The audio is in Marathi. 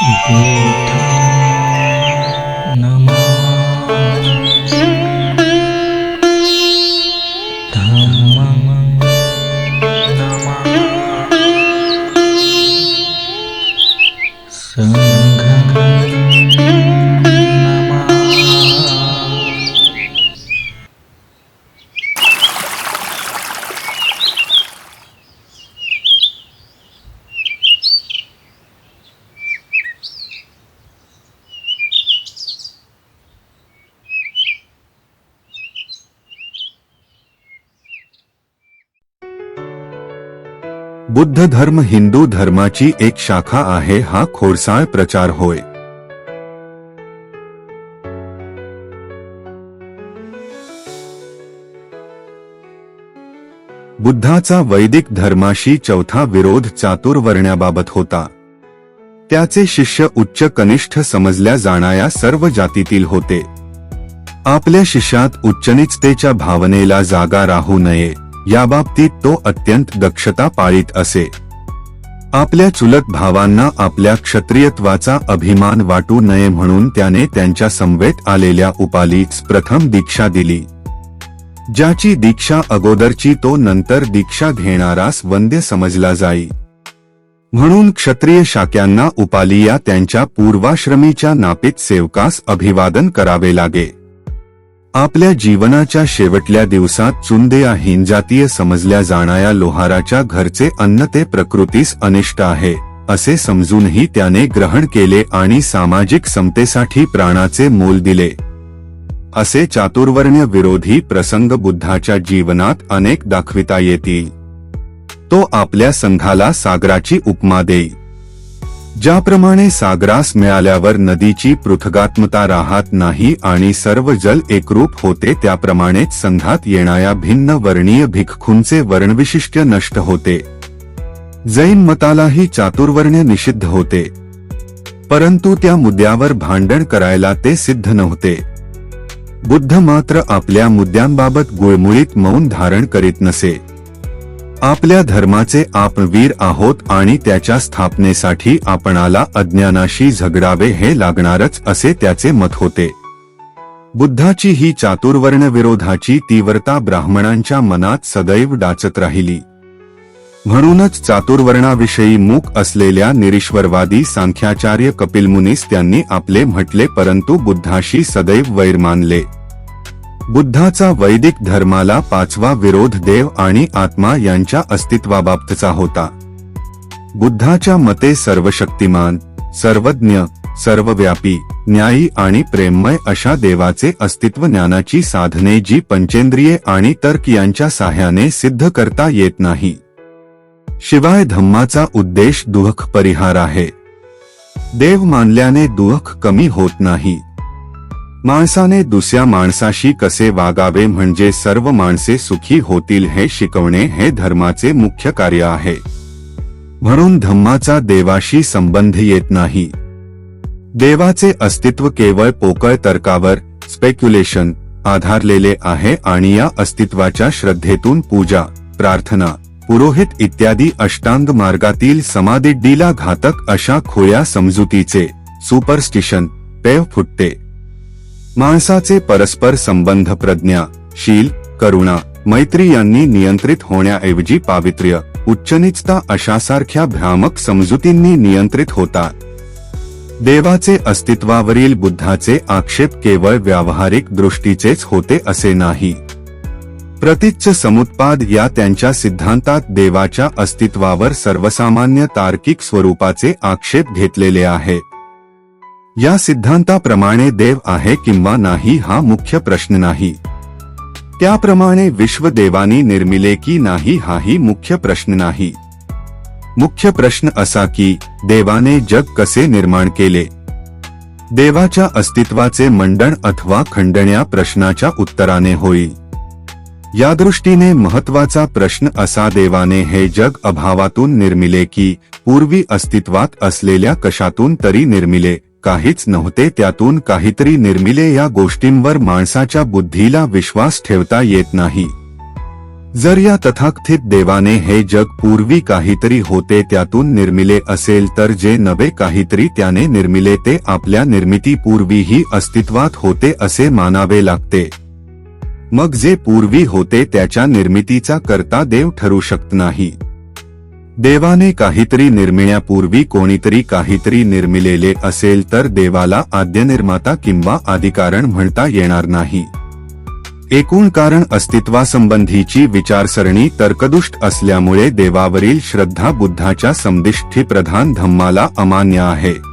y बुद्ध धर्म हिंदू धर्माची एक शाखा आहे हा खोडसाळ प्रचार होय. बुद्धाचा वैदिक धर्माशी चौथा विरोध चातुर्वर्ण्याबाबत होता. त्याचे शिष्य उच्च कनिष्ठ समजल्या जाणाऱ्या सर्व जातीतील होते. आपल्या शिष्यात उच्चनिचतेच्या भावनेला जागा राहू नये. याबाबतीत तो अत्यंत दक्षता पाळीत असे. आपल्या चुलत भावांना आपल्या क्षत्रियत्वाचा अभिमान वाटू नये म्हणून त्याने त्यांच्या समवेत आलेल्या उपालीच प्रथम दीक्षा दिली. ज्याची दीक्षा अगोदरची तो नंतर दीक्षा घेणारास वंद्य समजला जाई. म्हणून क्षत्रिय शाक्यांना उपालिया त्यांच्या पूर्वाश्रमीच्या नापित सेवकास अभिवादन करावे लागे. आपल्या जीवनाच्या शेवटल्या दिवसात चुंदेया हिंजातीय समजल्या जाणाऱ्या लोहाराच्या घरचे अन्न ते प्रकृतीस अनिष्ट आहे असे समजूनही त्याने ग्रहण केले आणि सामाजिक समतेसाठी प्राणाचे मोल दिले. असे चातुर्वर्ण्य विरोधी प्रसंग बुद्धाच्या जीवनात अनेक दाखविता येतील. तो आपल्या संघाला सागराची उपमा देई ज्याप्रमाणे सागरास मिळाल्यावर नदीची पृथगात्मता राहत नाही आणि सर्व जल एकरूप होते त्याप्रमाणेच संघात येणाऱ्या भिन्न वर्णीय भिक्खूंचे वर्णविशिष्ट नष्ट होते. जैन मतालाही चातुर्वर्ण्य निषिद्ध होते. परंतु त्या मुद्द्यावर भांडण करायला ते सिद्ध नव्हते. बुद्ध मात्र आपल्या मुद्द्यांबाबत गुळमुळीत मौन धारण करीत नसे. आपल्या धर्माचे आपण वीर आहोत आणि त्याच्या स्थापनेसाठी आपणाला अज्ञानाशी झगडावे हे लागणारच असे त्याचे मत होते. बुद्धाची ही चातुर्वर्ण विरोधाची तीव्रता ब्राह्मणांच्या मनात सदैव डाचत राहिली. म्हणूनच चातुर्वर्णाविषयी मूक असलेल्या निरीश्वरवादी सांख्याचार्य कपिल मुनीस त्यांनी आपले म्हटले परंतु बुद्धाशी सदैव वैर मानले. बुद्धाचा वैदिक धर्माला पाचवा विरोध देव आणि आत्मा यांच्या अस्तित्वाबाबतचा होता. बुद्धाच्या मते सर्वशक्तिमान सर्वज्ञ सर्वव्यापी न्यायी आणि प्रेममय अशा देवाचे अस्तित्व ज्ञानाची साधने जी पंचेंद्रिये आणि तर्क यांच्या साह्याने सिद्ध करता येत नाही. शिवाय धम्माचा उद्देश दुःख परिहार आहे. देव मानल्याने दुःख कमी होत नाही. माणसाने दुसऱ्या माणसाशी कसे वागावे म्हणजे सर्व माणसे सुखी होतील हे शिकवणे हे धर्माचे मुख्य कार्य आहे. म्हणून धम्माचा देवाशी संबंध येत नाही. देवाचे अस्तित्व केवळ पोकळ तर्कावर स्पेक्युलेशन आधारलेले आहे आणि या अस्तित्वाच्या श्रद्धेतून पूजा प्रार्थना पुरोहित इत्यादी अष्टांग मार्गातील समाधिड्डीला घातक अशा खोया समजुतीचे सुपरस्टिशन पेव फुटते. माणसाचे परस्पर संबंध प्रज्ञा शील करुणा मैत्री यांनी नियंत्रित होण्याऐवजी पावित्र्य उच्चनिचता अशासारख्या भ्रामक समजुतींनी नियंत्रित होतात. देवाचे अस्तित्वावरील बुद्धाचे आक्षेप केवळ व्यावहारिक दृष्टीचेच होते असे नाही. प्रतिच्च समुत्पाद या त्यांच्या सिद्धांतात देवाच्या अस्तित्वावर सर्वसामान्य तार्किक स्वरूपाचे आक्षेप घेतलेले आहेत या सिद्धांताप्रमाणे देव आहे किंवा नाही हा मुख्य प्रश्न नाही. त्याप्रमाणे विश्वदेवानी निर्मिले की नाही हाही मुख्य प्रश्न नाही. मुख्य प्रश्न असा की देवाने जग कसे निर्माण केले? देवाच्या अस्तित्वाचे मंडण अथवा खंडण्या या प्रश्नाच्या उत्तराने होईल या दृष्टीने महत्त्वाचा प्रश्न असा देवाने हे जग अभावातून निर्मिले की पूर्वी अस्तित्वात असलेल्या कशातून तरी निर्मिले. काहीच नव्हते त्यातून काहीतरी निर्मिले या गोष्टींवर माणसाच्या बुद्धीला विश्वास ठेवता येत नाही. जर या तथाकथित देवाने हे जग पूर्वी काहीतरी होते त्यातून निर्मिले असेल तर जे नवे काहीतरी त्याने निर्मिले ते आपल्या निर्मितीपूर्वीही अस्तित्वात होते असे मानावे लागते. मग जे पूर्वी होते त्याच्या निर्मितीचा करता देव ठरू शकत नाही. देवाने काहीतरी निर्मिण्यापूर्वी कोणीतरी काहीतरी निर्मिलेले असेल तर देवाला आद्यनिर्माता किंवा अधिकारण म्हणता येणार नाही. एकूण कारण अस्तित्वासंबंधीची विचारसरणी तर्कदुष्ट असल्यामुळे देवावरील श्रद्धा बुद्धाच्या समदिष्ठी प्रधान धम्माला अमान्य आहे.